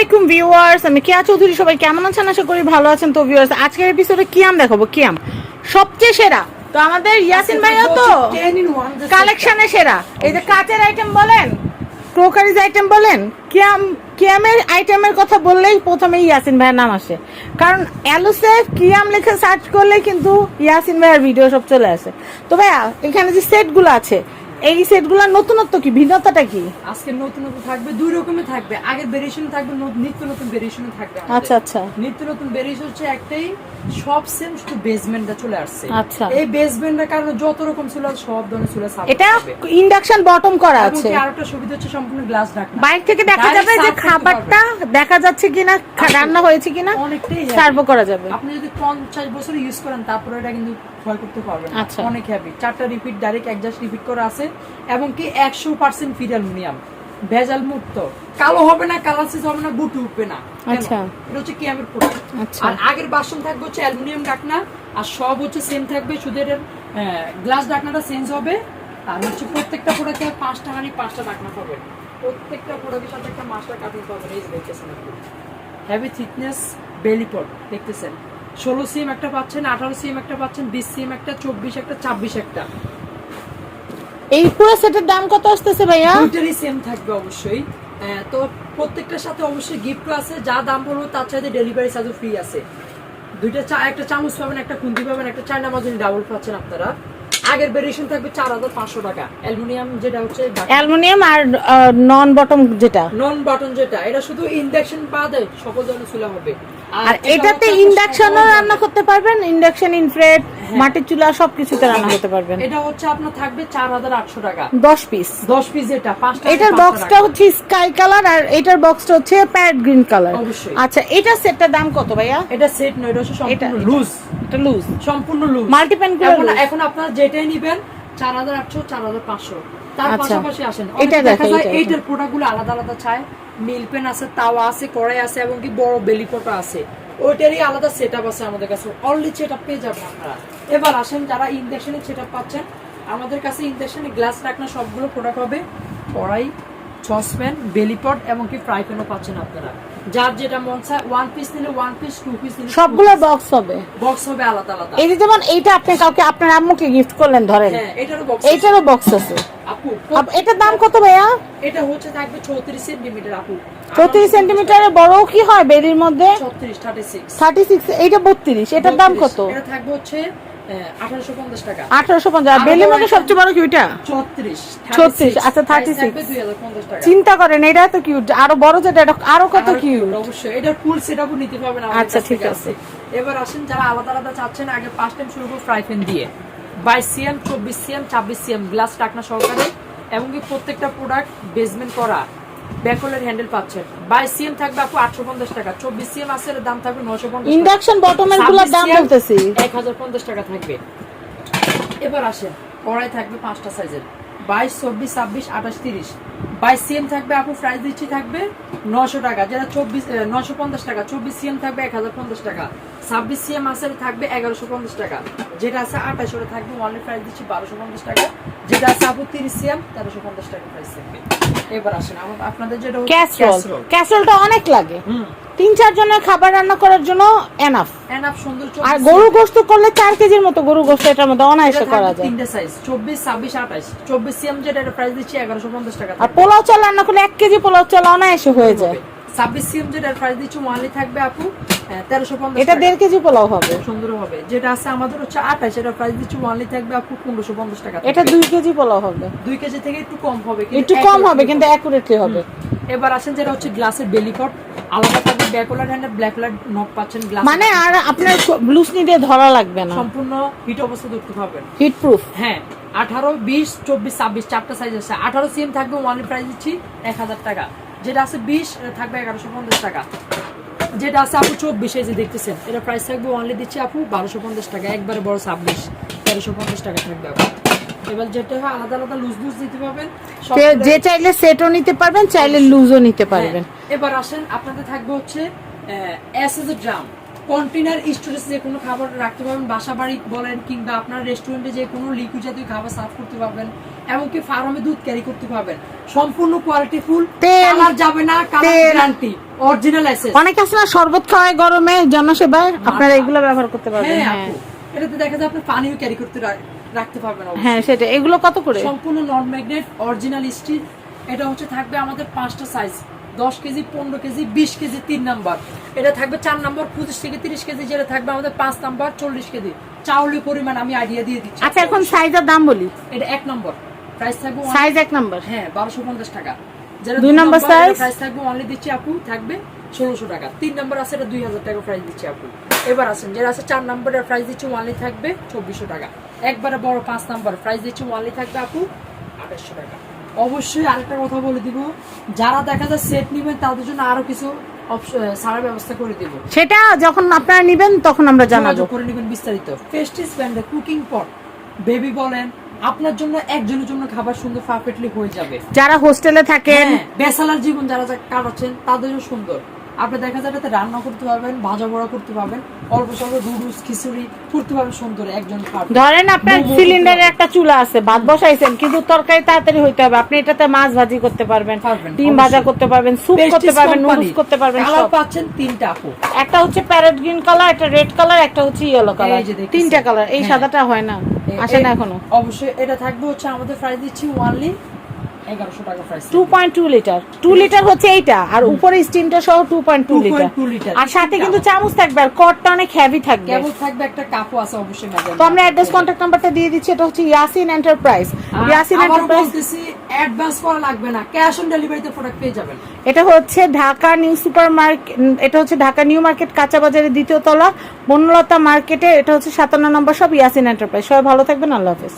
আলাইকুম ভিউয়ার্স, আমি কেয়া চৌধুরী, সবাই কেমন আছেন? আশা করি ভালো আছেন। তো ভিউয়ার্স, আজকের এপিসোডে কিয়াম দেখাবো? কিয়াম সবচেয়ে সেরা। তো আমাদের ইয়াসিন ভাইও তো কালেকশনে সেরা। এই যে কাচের আইটেম বলেন ক্রোকারিজ আইটেম বলেন কিয়াম কিয়ামের আইটেমের কথা বললেই প্রথমে ইয়াসিন ভাইয়ের নাম আসে। কারণ অ্যালুসে কিয়াম লিখে সার্চ করলে কিন্তু ইয়াসিন ভাইয়ের ভিডিও সব চলে আসে। তো ভাইয়া, এখানে যে সেটগুলো আছে এই সেটগুলোর নতুনত্ব কি? ভিন্নতাটা কি? আজকে নতুন নতুন থাকবে দুই রকমের থাকবে। আগের ভেরিয়েশন থাকবে নিত্য নতুন ভেরিয়েশন থাকবে আচ্ছা আচ্ছা। নিত্য নতুন ভেরিয়েশন হচ্ছে একটাই সব সেম শুধু বেসমেন্টটা চলে আসছে। আচ্ছা। এই বেসমেন্টের কারণে যত রকম চুলা সব ধরনের সাপোর্ট এটা ইন্ডাকশন বটম করা আছে। আরেকটা সুবিধা হচ্ছে সম্পূর্ণ গ্লাস ঢাকনা। বাইরে থেকে দেখা যাবে যে খাবারটা দেখা যাচ্ছে কিনা রান্না হয়েছে কিনা অনেকটাই। সার্ভ করা যাবে। আপনি যদি পঞ্চাশ বছর ইউজ করেন তারপরে এটা কিন্তু ক্ষয় করতে পারবেন না। আচ্ছা। অনেক হ্যাভি চারটা রিপিট ডাইরেক্ট একজাস্ট রিপিট করা আছে এবং কি একশো পার্সেন্ট ফিড অ্যালুমিনিয়াম ভেজাল মুক্ত। কালো হবে না কালারসিস হবে না বুট উঠবে না। আচ্ছা। এটা হচ্ছে কিয়ামের প্রোডাক্ট আচ্ছা। আর আগের বাসন থাকবে হচ্ছে অ্যালুমিনিয়াম ঢাকনা আর সব হচ্ছে সেম থাকবে শুধু এটার গ্লাস ঢাকনাটা চেঞ্জ হবে। আর হচ্ছে প্রত্যেকটা প্রোডাক্টে পাঁচটা হাঁড়ি পাঁচটা ঢাকনা পাবে। প্রত্যেকটা প্রোডাক্টের সাথে একটা মাস্টার কাটিং পাবেন। এই দেখতেছেন আপনি। হ্যাভি থিকনেস বেলিপট দেখতেছেন। ষোলো সিম একটা পাচ্ছেন আঠারো সিএম একটা পাচ্ছেন বিশ সিএম একটা চব্বিশ একটা ছাব্বিশ একটা। এই পুরো সেটের দাম কত আসতেছে ভাইয়া? দুইটারই সেম থাকবে অবশ্যই। তো প্রত্যেকটার সাথে অবশ্যই গিফটও আছে যা দাম বলব তার চাইতে ডেলিভারি চার্জও ফ্রি আছে। দুইটা চা একটা চামচ পাবেন একটা কুন্দি পাবেন একটা চায়না মাজনি ডাবল পাচ্ছেন আপনারা। আগের ভেরিয়েশন থাকবে চার হাজার পাঁচশো টাকা। অ্যালুমিনিয়াম যেটা হচ্ছে অ্যালুমিনিয়াম আর নন বটম যেটা। নন বাটন যেটা এটা শুধু ইন্ডাকশন বাদে সকল ধরনের চুলা হবে। আর এটাতে ইন্ডাকশনও রান্না করতে পারবেন ইন্ডাকশন ইনফ্রেড মাটির চুলা সবকিছুতে রান্না করতে পারবেন। এটা হচ্ছে আপনার থাকবে চার হাজার আটশো টাকা। দশ পিস দশ পিস এটা পাঁচটা এটার বক্সটা হচ্ছে স্কাই কালার আর এটার বক্সটা হচ্ছে প্যারেট গ্রিন কালার। আচ্ছা এটার সেটটার দাম কত ভাইয়া? এটা সেট নয় এটা হচ্ছে এটা সম্পূর্ণ লুজ এটা লুজ সম্পূর্ণ লুজ Multi-pan গুলো এখন এখন আপনারা যেটাই নিবেন চার হাজার আটশো চার হাজার পাঁচশো। তার আচ্ছা। পাশাপাশি আসেন। এটা দেখা যায় এইটার প্রোডাক্টগুলো আলাদা আলাদা চায়। মিল পেন আছে তাওয়া আছে কড়াই আছে এবং কি বড় বেলিপটা আছে। ওইটারই আলাদা সেট আছে আমাদের কাছে। অনলি সেট পেয়ে যাবেন আপনারা। এবার আসেন যারা ইন্ডাকশনের সেট পাচ্ছেন আমাদের কাছে ইন্ডাকশনে গ্লাস রাখনা সবগুলো প্রোডাক্ট হবে। কড়াই সসপ্যান বেলিপট এবং কি ফ্রাই প্যানও পাচ্ছেন আপনারা। যার যেটা মন চায় ওয়ান পিস নিলে ওয়ান পিস টু পিস নিলে সবগুলো বক্স হবে। বক্স হবে আলাদা আলাদা। এই যে যেমন এইটা আপনি কাউকে আপনার আম্মুকে গিফট করলেন ধরেন। হ্যাঁ এটারও বক্স এইটারও বক্স আছে। আপু এটার দাম কত ভাইয়া? এটা হচ্ছে থাকবে চৌত্রিশ সেন্টিমিটার আপু। চৌত্রিশ সেন্টিমিটারের বড় কি হয় বেরির মধ্যে? ছত্রিশ থার্টি সিক্স থার্টি সিক্স এইটা বত্রিশ এটার দাম কত? এটা থাকবে হচ্ছে আঠারোশো পঞ্চাশ সবচেয়ে বড় কি ওইটা ছত্রিশ। আচ্ছা, 36 দুই হাজার পঞ্চাশ টাকা। চিন্তা করেন এটা এত কিউট। আরও বড় যেটা এটা আরও কত কিউট? অবশ্যই। এটার ফুল সেটআপও নিতে পারবেন আমাদের আচ্ছা, ঠিক আছে। এবার আসেন যারা আলাদা আলাদা চাচ্ছেন আগে পাঁচ টাইম শুরু করব ফ্রাই প্যান দিয়ে। বাইশ সিএম চব্বিশ সিএম ছাব্বিশ সিএম গ্লাস টাকনা সহকারে। এবং কি প্রত্যেকটা প্রোডাক্ট বেসমেন্ট করা। ব্যাকলের হ্যান্ডেল পাচ্ছেন বাইশ সিএম থাকবে আপু আটশো পঞ্চাশ টাকা। চব্বিশ সিএম আছে এর দাম থাকবে নশো পঞ্চাশ ইন্ডাকশন বটমেরগুলোর দাম বলতেছি। এক হাজার পঞ্চাশ টাকা থাকবে। এবার আসেন কড়াই থাকবে পাঁচটা সাইজের। বাইশ চব্বিশ ছাব্বিশ আঠাশ তিরিশ। বাইশ সিএম থাকবে আপু প্রাইস দিচ্ছি থাকবে নশো টাকা। যেটা চব্বিশ নশো পঞ্চাশ টাকা চব্বিশ সিএম থাকবে এক হাজার পঞ্চাশ টাকা। ছাব্বিশ সিএম থাকবে এগারোশো পঞ্চাশ টাকা। যেটা আছে আঠাশ ওটা থাকবে অনলি প্রাইস দিচ্ছি বারোশো পঞ্চাশ টাকা। যেটা আছে আপু তিরিশ সিএম তেরোশো পঞ্চাশ টাকা প্রাইস থাকবে। এবার আসেন আপনাদের যেটা ক্যাসরোল ক্যাসরোলটা অনেক লাগে। তিন চার জনের খাবার রান্না করার জন্য এনাফ এনাফ সুন্দর আর 24 গরু গোস্ত করলে চার কেজির মতো গরু গোস্ত এটার মধ্যে অনায়াসে করা যায়। তিনটে সাইজ চব্বিশ ছাব্বিশ আঠাশ। চব্বিশ সিএম যেটা এটা প্রাইস দিচ্ছি এগারোশো পঞ্চাশ টাকা আর পোলাও চাল রান্না করলে এক কেজি পোলাও চাল অনায়াসে হয়ে যায়। ছাব্বিশ সিএম যেটা প্রাইস দিচ্ছি ওয়ানলি থাকবে আপু তেরোশো পঞ্চাশ এটা দেড় কেজি পোলাও হবে। সুন্দর হবে। যেটা আছে আমাদের হচ্ছে আঠাশ এটা প্রাইস দিচ্ছি ওয়ানলি থাকবে আপু পনেরোশো পঞ্চাশ টাকা এটা দুই কেজি পোলাও হবে। দুই কেজি থেকে একটু কম হবে একটু কম হবে কিন্তু অ্যাকুরেটলি হবে। এবার আসেন যেটা হচ্ছে গ্লাসের বেলিকট আলাদা থাকবে ব্যাকলার লাইট নক পাচ্ছেন গ্লাস মানে আর আপনার ব্লুসনি দিয়ে ধরা লাগবে না। সম্পূর্ণ হিট অবস্থা ধরতে পারবেন হিট প্রুফ হ্যাঁ। আঠারো বিশ চব্বিশ ছাব্বিশ চারটা সাইজ আছে। আঠারো সিএম থাকবে ওয়ানলি প্রাইস দিচ্ছি এক হাজার টাকা। যেটা আছে বিশ থাকবে এগারোশো পঞ্চাশ টাকা। যেটা আছে আপু চব্বিশ এই যে দেখতেছেন এটা প্রাইস থাকবে ওয়ানলি দিচ্ছি আপু বারোশো পঞ্চাশ টাকা একবারে বড় ছাব্বিশ তেরোশো পঞ্চাশ টাকা থাকবে আপু। এবার যেটা হয় আলাদা আলাদা লুজ লুজ দিতে পারবেন যে চাইলে সেটও নিতে পারবেন চাইলে লুজও নিতে পারবেন। এবার আসেন আপনাদের থাকবে হচ্ছে এসএস ড্রাম কন্টেনার স্টোরেজ যে কোনো খাবার রাখতে পারবেন বাসা বাড়ি বলেন কিংবা আপনার রেস্টুরেন্টে যে কোনো লিকুইড জাতীয় খাবার সার্ভ করতে পারবেন। এমনকি ফার্মে দুধ ক্যারি করতে পারবেন। সম্পূর্ণ কোয়ালিটি ফুল কালার যাবে না কালার গ্যারান্টি অরিজিনাল এসএস অনেক আছে না শরবত খাওয়ায় গরমে জনসেবায় আপনারা এগুলো ব্যবহার করতে পারবেন হ্যাঁ হ্যাঁ। এটাতে দেখা যায় আপনি পানিও ক্যারি করতে রাখতে পারবেন হ্যাঁ সেটা এগুলো কত করে? সম্পূর্ণ নন ম্যাগনেট অরিজিনাল স্টিল এটা হচ্ছে থাকবে আমাদের পাঁচটা সাইজ দশ কেজি পনেরো কেজি বিশ কেজি তিন নাম্বার। এটা থাকবে চার নাম্বার পঁচিশ থেকে তিরিশ কেজি। যেটা থাকবে আমাদের পাঁচ নাম্বার চল্লিশ কেজি। চাউলের পরিমাণ আমি আইডিয়া দিয়ে দিচ্ছি। আচ্ছা এখন সাইজের দাম বলি। এটা এক নম্বর। প্রাইস থাকবে সাইজ এক নাম্বার হ্যাঁ বারোশো পঞ্চাশ টাকা। দুই নম্বর size? প্রাইস থাকবে অনলি দিচ্ছি আপু থাকবে ষোলোশো টাকা। তিন নম্বর আছে এটা দুই হাজার টাকা প্রাইস দিচ্ছি আপু। এবার যেটা আছে চার নম্বরের প্রাইস দিচ্ছি ওয়ানলি থাকবে চব্বিশশো টাকা। একবারে বড় পাঁচ নাম্বার প্রাইস দিচ্ছি ওয়ানলি থাকবে আপু আঠাশশো টাকা। অবশ্যই আরেকটা কথা বলে দিব যারা দেখা যায় সেট নেবেন তাদের জন্য আরও কিছু অপশ- ব্যবস্থা করে দিব। সেটা যখন আপনারা নিবেন তখন আমরা জানাব। করে নেবেন বিস্তারিত। পেস্টিস ব্র্যান্ডের কুকিং পট বেবি বলেন আপনার জন্য একজনের জন্য খাবার সুন্দর পারফেক্টলি হয়ে যাবে। যারা হোস্টেলে থাকেন হ্যাঁ, বেসালার জীবন যারা কাটাচ্ছেন তাদেরও সুন্দর। আপনি দেখা এটাতে রান্না করতে পারবেন ভাজা বড়া করতে পারবেন অল্প স্বল্প দুধুস খিচুড়ি করতে পারবেন সুন্দর একজন ধরেন আপনার সিলিন্ডারে একটা চুলা আছে ভাত বসাইছেন কিন্তু তরকারি তাড়াতাড়ি হইতে হবে। আপনি এটাতে মাছ ভাজি করতে পারবেন ডিম ভাজা করতে পারবেন স্যুপ করতে পারবেন নুডলস করতে পারবেন কালার পাচ্ছেন তিনটা একটা হচ্ছে প্যারেট গ্রিন কালার একটা রেড কালার একটা হচ্ছে ইয়েলো কালার এই তিনটা কালার এই হ্যাঁ। সাদাটা হয় না। আসে না এখনও? অবশ্যই এটা থাকবে হচ্ছে আমাদের প্রাইস দিচ্ছি only two point two litre two litre হচ্ছে এইটা আর উপরে স্টিমটা সহ টু পয়েন্ট টু লিটার 2.2 আর সাথে কিন্তু চামচ থাকবে আর কটটা অনেক হেভি থাকবে। থাকবে একটা কাপও আছে অবশ্যই তো আমরা অ্যাড্রেস কন্ট্যাক্ট নাম্বারটা দিয়ে দিচ্ছি এটা হচ্ছে Yasin enterprise Yasin enterprise advance করা লাগবে না। ক্যাশ অন ডেলিভারিতে প্রোডাক্ট পেয়ে যাবেন। এটা হচ্ছে ঢাকা নিউ সুপার মার্কেট এটা হচ্ছে ঢাকা নিউ মার্কেট কাঁচা বাজারের দ্বিতীয় তলা, বনলতা মার্কেটে। এটা হচ্ছে সাতান্ন নম্বর সব ইয়াসিন এন্টারপ্রাইজ। সবাই ভালো থাকবেন, আল্লাহ হাফেজ।